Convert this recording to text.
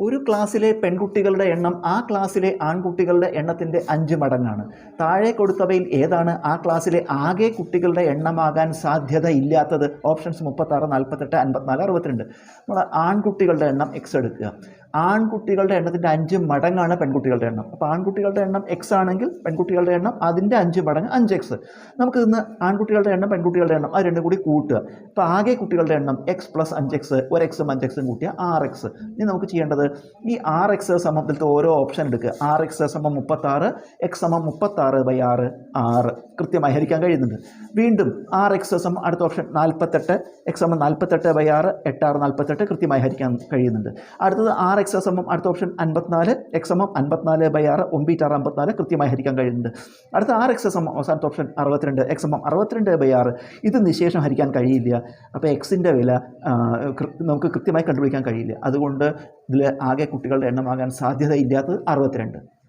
ഒരു ക്ലാസ്സിലെ പെൺകുട്ടികളുടെ എണ്ണം ആ ക്ലാസ്സിലെ ആൺകുട്ടികളുടെ എണ്ണത്തിന്റെ അഞ്ച് മടങ്ങാണ്. താഴെ കൊടുത്തവയിൽ ഏതാണ് ആ ക്ലാസ്സിലെ ആകെ കുട്ടികളുടെ എണ്ണമാകാൻ സാധ്യത ഇല്ലാത്തത്? ഓപ്ഷൻസ് മുപ്പത്താറ് നാൽപ്പത്തെട്ട് അൻപത്തിനാല് അറുപത്തിരണ്ട്. നമ്മൾ ആൺകുട്ടികളുടെ എണ്ണം എക്സ് എടുക്കുക. ആൺകുട്ടികളുടെ എണ്ണത്തിന്റെ അഞ്ച് മടങ്ങാണ് പെൺകുട്ടികളുടെ എണ്ണം. അപ്പോൾ ആൺകുട്ടികളുടെ എണ്ണം എക്സ് ആണെങ്കിൽ പെൺകുട്ടികളുടെ എണ്ണം അതിന്റെ അഞ്ച് മടങ്ങ് അഞ്ച് എക്സ് നമുക്ക് ഇന്ന് ആൺകുട്ടികളുടെ എണ്ണം പെൺകുട്ടികളുടെ എണ്ണം അത് രണ്ടും കൂടി കൂട്ടുക. അപ്പോൾ ആകെ കുട്ടികളുടെ എണ്ണം എക്സ് പ്ലസ് അഞ്ച് എക്സ് ഒരു എക്സും അഞ്ച് എക്സും കൂട്ടിയ ആർ എക്സ് ഇനി നമുക്ക് ചെയ്യേണ്ടത് ഈ ആർ എക്സ് സമത്തിലത്തെ ഓരോ ഓപ്ഷൻ എടുക്കുക. ആർ എക്സ് സമം മുപ്പത്താറ് എക്സ് സമം മുപ്പത്താറ് ബൈ ആറ്. ആറ് കൃത്യമായി ഹരിക്കാൻ കഴിയുന്നുണ്ട്. വീണ്ടും ആറ് എക്സ് സമം അടുത്ത ഓപ്ഷൻ നാൽപ്പത്തെട്ട് എക്സ് സമം നാൽപ്പത്തെട്ട് ബൈ ആറ് എട്ട് ആറ് നാൽപ്പത്തെട്ട് കൃത്യമായി ഹരിക്കാൻ കഴിയുന്നുണ്ട്. അടുത്തത് ആറ് എക്സ് എസ് സമം അടുത്ത ഓപ്ഷൻ അൻപത്തിനാല് എക്സ് സമം അൻപത്തിനാല് ബൈ ആറ് ഒമ്പീറ്റാറ് അമ്പത്തിനാല് കൃത്യമായി ഹരിക്കാൻ കഴിയുന്നുണ്ട്. അടുത്ത ആറ് എക്സ് എസ് എം അവസാനത്തെ ഓപ്ഷൻ അറുപത്തിരണ്ട് എക്സ് സമം അറുപത്തിരണ്ട് ബൈ ആറ്. ഇത് നിശേഷം ഹരിക്കാൻ കഴിയില്ല. അപ്പോൾ എക്സിന്റെ വില നമുക്ക് കൃത്യമായി കണ്ടുപിടിക്കാൻ കഴിയില്ല. അതുകൊണ്ട് ഇതിൽ ആകെ കുട്ടികളുടെ എണ്ണമാകാൻ സാധ്യതയില്ലാത്തത് അറുപത്തിരണ്ട്.